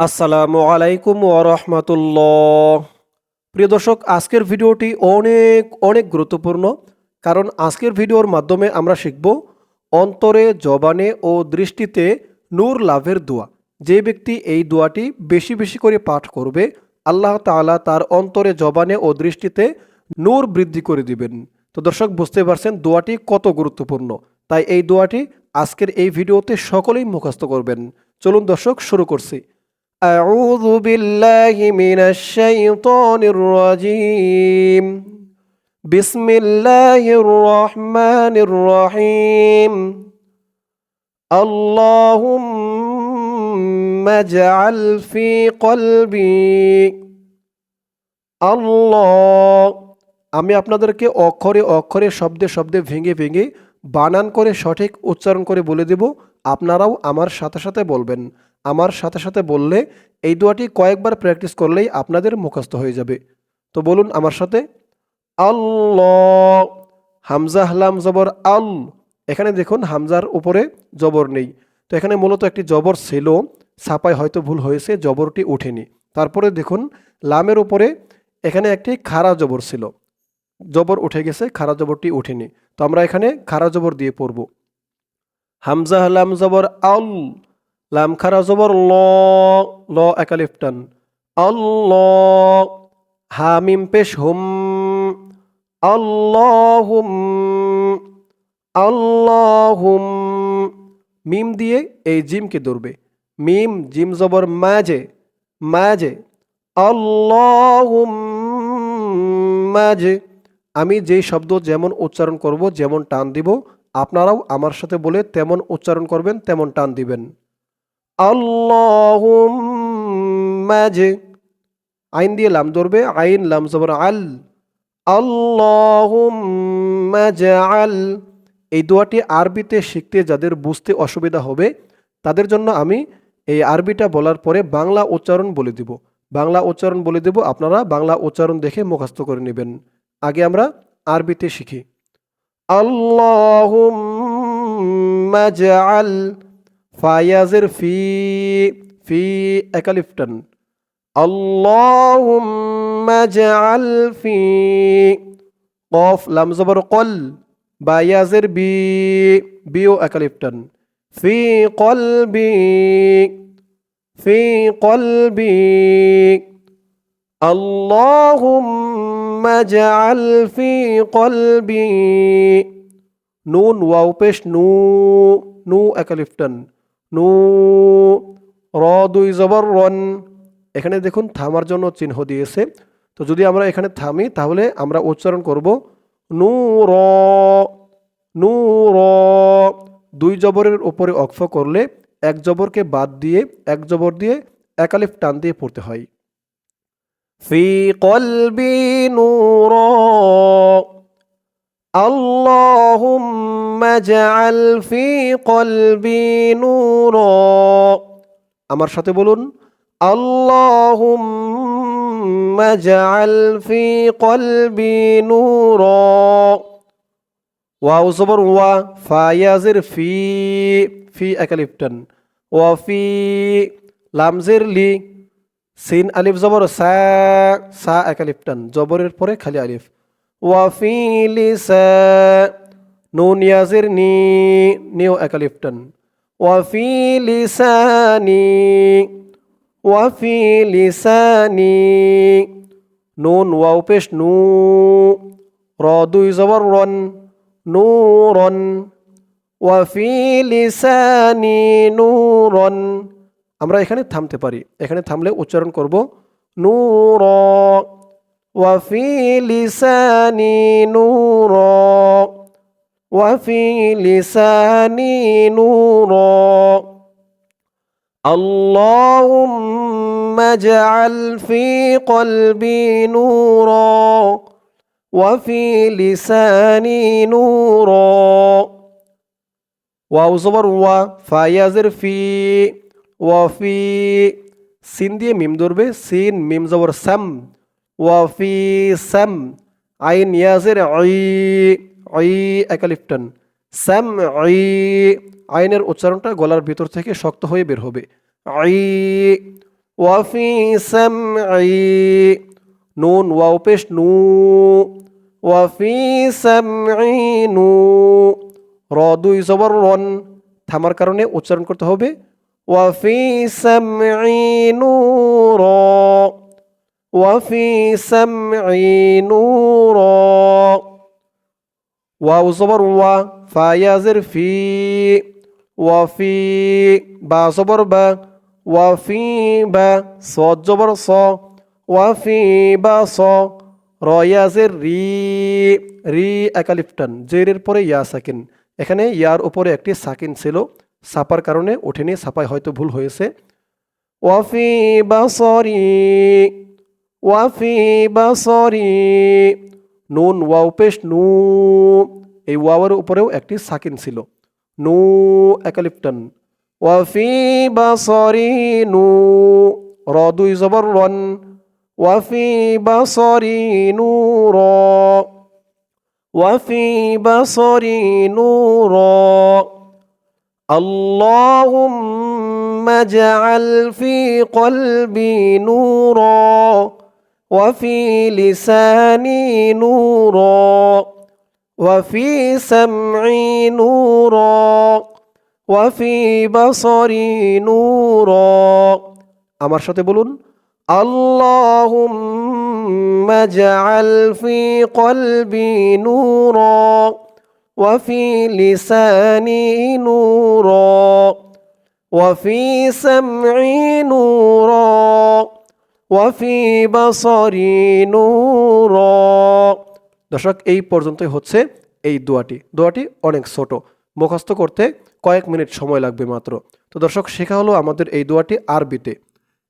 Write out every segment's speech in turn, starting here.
আসসালামু আলাইকুম ওরহমতুল্লাহ প্রিয় দর্শক, আজকের ভিডিওটি অনেক অনেক গুরুত্বপূর্ণ, কারণ আজকের ভিডিওর মাধ্যমে আমরা শিখব অন্তরে, জবানে ও দৃষ্টিতে নূর লাভের দোয়া। যে ব্যক্তি এই দোয়াটি বেশি বেশি করে পাঠ করবে, আল্লাহ তাআলা তার অন্তরে, জবানে ও দৃষ্টিতে নূর বৃদ্ধি করে দিবেন। তো দর্শক, বুঝতে পারছেন দোয়াটি কত গুরুত্বপূর্ণ। তাই এই দোয়াটি আজকের এই ভিডিওতে সকলেই মুখস্থ করবেন। চলুন দর্শক, শুরু করছি। أعوذ بالله من الشيطان الرجيم بسم الله الرحمن الرحيم اللهم اجعل في قلبي আল্লাহ আমি আপনাদেরকে অক্ষরে অক্ষরে শব্দে শব্দে ভেঙে ভেঙে বানান করে সঠিক উচ্চারণ করে বলে দেব আপনারাও আমার সাথে সাথে বলবেন আমার সাথে সাথে বললে, এই দোয়াটি কয়েকবার প্র্যাকটিস করলেই আপনাদের মুখস্থ হয়ে যাবে। তো বলুন আমার সাথে, আল্লাহ হামজা হালাম জবর আল। এখানে দেখুন হামজার উপরে জবর নেই। তো এখানে মূলত একটি জবর ছিল, ছাপায় হয়তো ভুল হয়েছে, জবরটি ওঠেনি। তারপরে দেখুন লামের উপরে এখানে একটি খাড়া জবর ছিল। জবর উঠে গেছে, খাড়া জবরটি ওঠেনি। তো আমরা এখানে খাড়া জবর দিয়ে পড়ব। হামজা হালাম জবর আল। লাম খারা জবর ল ল একালিফ টান। আল্লাহ হামিম পেশ হুম। আল্লাহুম। আল্লাহুম। মিম দিয়ে এই জিমকে ধরবে। মিম, জিম জবর মাঝে মাঝে। আল্লাহুম মাঝে। আমি যেই শব্দ যেমন উচ্চারণ করব, যেমন টান দিব, আপনারাও আমার সাথে বলে তেমন উচ্চারণ করবেন, তেমন টান দিবেন। আল্লাহুম্মাজে আইন দিয়ে লাম ধরবে, আইন, লাম জবর, আল আল্লাহুম্মাজআল এই দোয়াটি আরবিতে শিখতে যাদের বুঝতে অসুবিধা হবে, তাদের জন্য আমি এই আরবিটা বলার পরে বাংলা উচ্চারণ বলে দিব। বাংলা উচ্চারণ বলে দেব, আপনারা বাংলা উচ্চারণ দেখে মুখস্থ করে নেবেন। আগে আমরা আরবিতে শিখি। আল্লাহুম্মাজআল ফায়াজের ফি ফি একালিফটন আল্লাহুম্মা জাআল ফি কফ লাম জবর কল বায়াজের বি বিও একালিফটন ফি কলবি ফি কলবি আল্লাহুম্মা জাআল ফি কলবি নুন ওয়াও পেশ নু নু একালিফটন নু, র দুই জবর রন। এখানে দেখুন থামার জন্য চিহ্ন দিয়েছে। তো যদি আমরা এখানে থামি, তাহলে আমরা উচ্চারণ করব নু, র। নু, র। দুই জবরের উপরে অক্ষ করলে এক জবরকে বাদ দিয়ে, এক জবর দিয়ে একালিফ টান দিয়ে পড়তে হয়। ফি কলবি নূর। اللهم اجعل في قلبي نورا আমার সাথে বলুন اللهم اجعل في قلبي نورا ওয়াও জবর ওয়া ফায়াজের ফি ফি একালিপটন ওয়াফি লামজের লি সিন আলিফ জবর সা সা একালিপটন জবরের পরে খালি আলিফ ওয়াফি লিসা, নুন ইয়াজের নি নিও একালিফটন ওয়াফি লিসানি ওয়াফি লিসানি, নুন নু, র দুই জবর রন। আমরা এখানে থামতে পারি। এখানে থামলে উচ্চারণ করব নূর। وفي لساني نورا وفي لساني نورا اللهم اجعل في قلبي نورا وفي لساني نورا واو زبر و فايازر في وفي সিন দিয়ে মিম ধরবে সিন মিম জবর সাম ওয়াফি স্যাম আইন ইয়াজের অই অই একালিপ্টন স্যাম অই আইনের উচ্চারণটা গলার ভিতর থেকে শক্ত হয়ে বের হবে। আই ওয়াফি স্যাম আই নুন ওয়াও পেশ নু। ওয়াফি স্যাম আই নু, র দুই জবর রন, থামার কারণে উচ্চারণ করতে হবে। ওয়াফি স্যাম আই নু, র। ওয়াফি সামঈ নূর ওয়াও জবর ওয়া ফায়াজের ফি ওয়াফি বা জবর বা ওয়াফি বা স জবর স ওয়াফি বা স রয়াজের রি. রি একালিফটান জেরের পরে ইয়া সাকিন। এখানে ইয়ার উপরে একটি সাকিন ছিল। সাপার কারণে ওঠেনি সাপায় হয়তো ভুল হয়েছে। ওয়াফি বাসরি। ওয়াফি বাসরি নুন ওয়াও পেশ নু এই ওয়াওয়ের উপরেও একটি সাকিন ছিল নু একালিপ্টন ওয়াফি বাসরি নু র দুই জবর রন ওয়াফি বাসরি নূর ওয়াফি বাসরি নূর اللهم اجعل في قلبي نورا وفي لساني نورا وفي سمعي نورا وفي بصري نورا আমার সাথে বলুন اللهم اجعل في قلبي نورا وفي لساني نورا وفي سمعي نورا ওয়াফি বাসরি নূর। দর্শক, এই পর্যন্তই হচ্ছে এই দোয়াটি। দোয়াটি অনেক ছোট। মুখস্থ করতে কয়েক মিনিট সময় লাগবে মাত্র। তো দর্শক, শেখা হলো আমাদের এই দোয়াটি আরবিতে।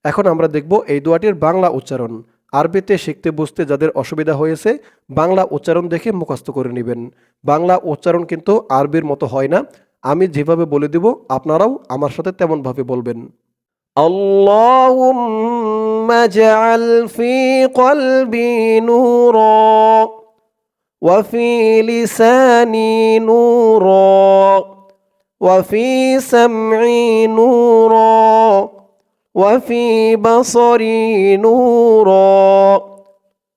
এখন আমরা দেখব এই দোয়াটির বাংলা উচ্চারণ। আরবিতে শিখতে বুঝতে যাদের অসুবিধা হয়েছে, বাংলা উচ্চারণ দেখে মুখস্থ করে নেবেন। বাংলা উচ্চারণ কিন্তু আরবির মতো হয় না। আমি যেভাবে বলে দেব, আপনারাও আমার সাথে তেমনভাবে বলবেন। اللهم اجعل في قلبي نورا وفي لساني نورا وفي سمعي نورا وفي بصري نورا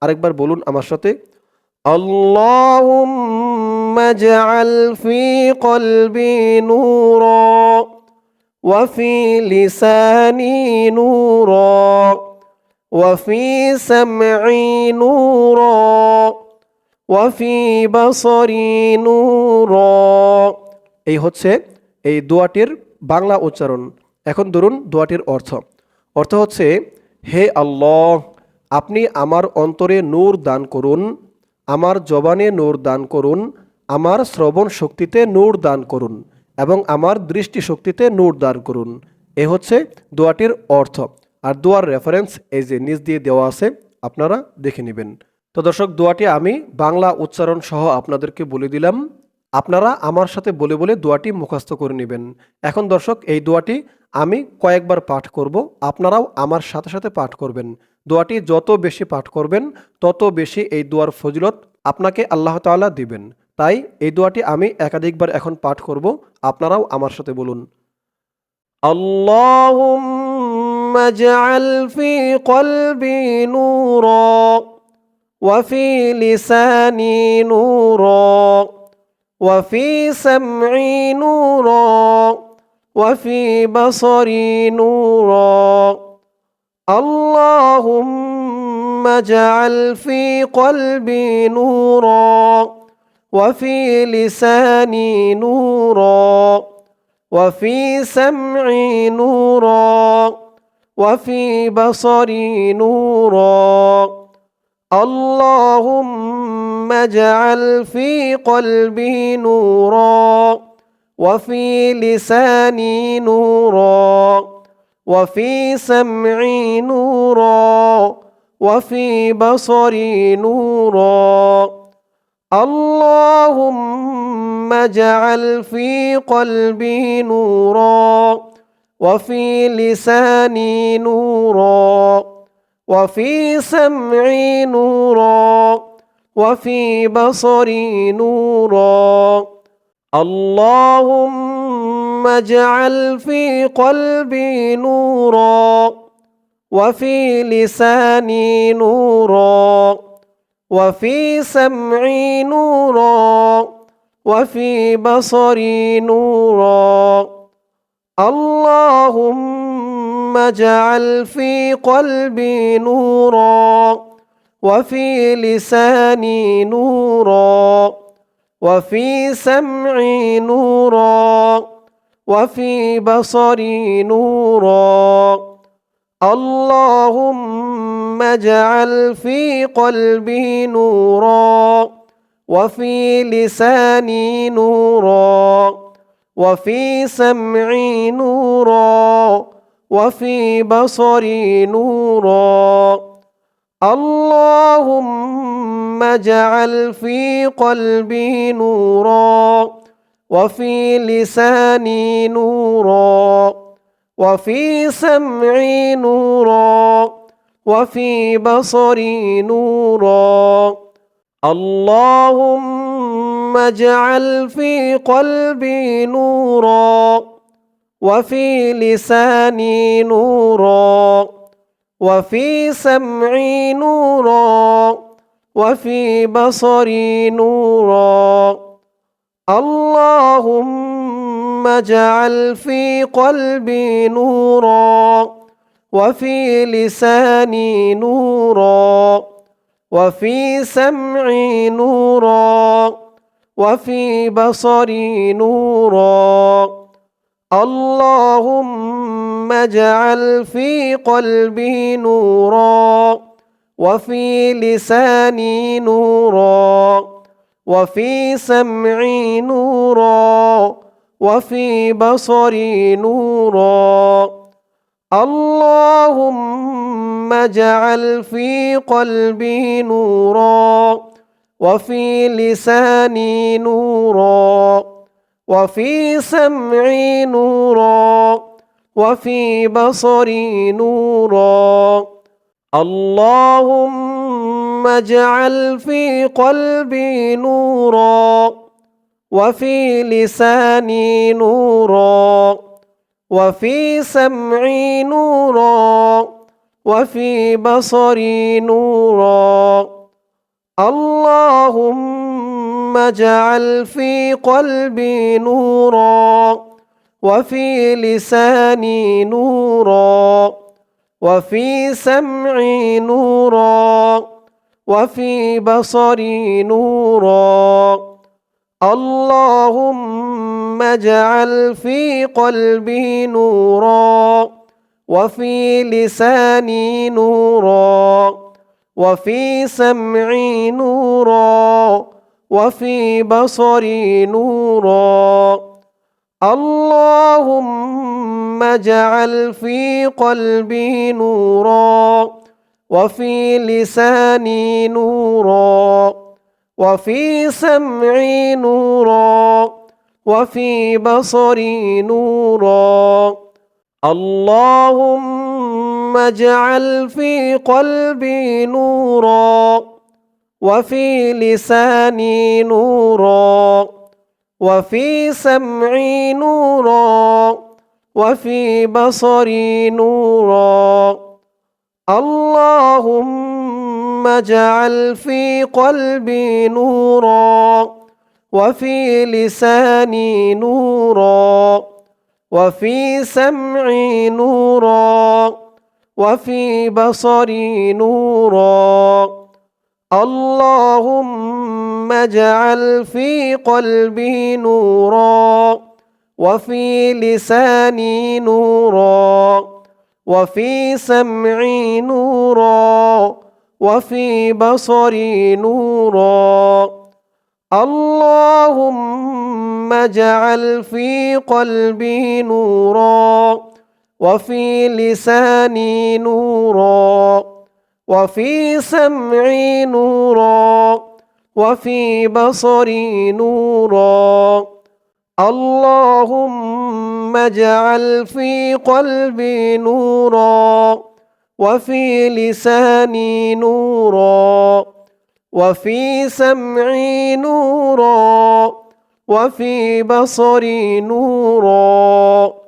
আরেকবার বলুন আমার সাথে اللهم اجعل في قلبي نورا وفي لساني نورا وفي سمعي نورا وفي بصري نورا এই হচ্ছে এই দোয়াটির বাংলা উচ্চারণ এখন ধরুন দোয়াটির অর্থ অর্থ হচ্ছে হে আল্লাহ আপনি আমার অন্তরে নূর দান করুন আমার জবানে নূর দান করুন আমার শ্রবণ শক্তিতে নূর দান করুন এবং আমার দৃষ্টি শক্তিতে নূর দান করুন। এ হচ্ছে দোয়াটির অর্থ। আর দোয়ার রেফারেন্স এই যে নিজ দিয়ে দেওয়া আছে, আপনারা দেখে নেবেন। তো দর্শক, দোয়াটি আমি বাংলা উচ্চারণ সহ আপনাদেরকে বলে দিলাম। আপনারা আমার সাথে বলে বলে দোয়াটি মুখস্থ করে নেবেন। এখন দর্শক, এই দোয়াটি আমি কয়েকবার পাঠ করব। আপনারাও আমার সাথে সাথে পাঠ করবেন। দোয়াটি যত বেশি পাঠ করবেন, তত বেশি এই দোয়ার ফজিলত আপনাকে আল্লাহ তাআলা দিবেন। তাই এই দোয়াটি আমি একাধিকবার এখন পাঠ করব আপনারাও আমার সাথে বলুন اللهم اجعل في قلبي نورا وفي لساني نورا وفي سمعي نورا وفي بصري نورا اللهم اجعل في قلبي نورا وفي لساني نورا وفي سمعي نورا وفي بصري نورا. اللهم اجعل في قلبي نورا وفي لساني نورا وفي سمعي نورا وفي بصري نورا. اللهم اجعل في قلبي نورا وفي لساني نورا وفي سمعي نورا وفي بصري نورا. اللهم اجعل في قلبي نورا وفي لساني نورا. وفي سمعي نورا وفي بصري نورا. اللهم اجعل في قلبي نورا وفي لساني نورا وفي سمعي نورا وفي بصري نورا. اللهم اجعل في قلبي نورا وفي لساني نورا وفي سمعي نورا وفي بصري نورا. اللهم اجعل في قلبي نورا وفي لساني نورا. وفي سمعي نورا وفي بصري نورا. اللهم اجعل في قلبي نورا وفي لساني نورا وفي سمعي نورا وفي بصري نورا. اللهم اجعل في قلبي نورا وفي لساني نورا وفي سمعي نورا وفي بصري نورا. اللهم اجعل في قلبي نورا وفي لساني نورا وفي سمعي نورا وفي بصري نورا. اللهم اجعل في قلبي نورا وفي لساني نورا وفي سمعي نورا وفي بصري نورا. اللهم اجعل في قلبي نورا وفي لساني نورا وفي سمعي نورا وفي بصري نورا. اللهم اجعل في قلبي نورا وفي لساني نورا وفي سمعي نورا وفي بصري نورا. اللهم اجعل في قلبي نورا وفي لساني نورا وفي سمعي نورا وفي بصري نورا. اللهم اجعل في قلبي نورا وفي لساني نورا. وفي سمعي نورا وفي بصري نورا. اللهم اجعل في قلبي نورا وفي لساني نورا وفي سمعي نورا وفي بصري نورا. اللهم اجعل في قلبي نورا وفي لساني نورا وفي سمعي نورا وفي بصري نورا. اللهم اجعل في قلبي نورا وفي لساني نورا وفي سمعي نورا وفي بصري نورا. اللهم اجعل في قلبي نورا وفي لساني نورا وفي سمعي نورا وفي بصري نورا. اللهم اجعل في قلبي نورا وفي لساني نورا وفي سمعي نورا وفي بصري نورا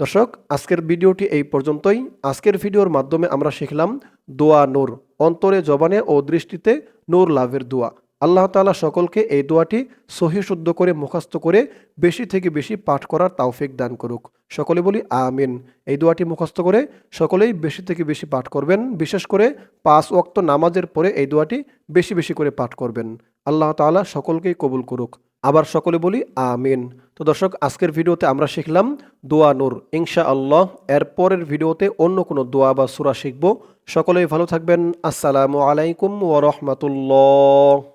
দর্শক আজকের ভিডিওটি এই পর্যন্তই আজকের ভিডিওর মাধ্যমে আমরা শিখলাম দোয়া নূর অন্তরে জবানে ও দৃষ্টিতে নূর লাভের দোয়া আল্লাহ তাআলা সকলকে এই দোয়াটি সহি শুদ্ধ করে মুখস্থ করে বেশি থেকে বেশি পাঠ করার তাওফিক দান করুক। সকলে বলি আমিন। এই দোয়াটি মুখস্থ করে সকলেই বেশি থেকে বেশি পাঠ করবেন। বিশেষ করে পাঁচ ওয়াক্ত নামাজের পরে এই দোয়াটি বেশি বেশি করে পাঠ করবেন। আল্লাহ তাআলা সকলকেই কবুল করুক। আবার সকলে বলি আমিন। তো দর্শক, আজকের ভিডিওতে আমরা শিখলাম দোয়া নূর। ইনশা আল্লাহ এর পরের ভিডিওতে অন্য কোনো দোয়া বা সুরা শিখব। সকলেই ভালো থাকবেন। আসসালামু আলাইকুম ওয়া রাহমাতুল্লাহ।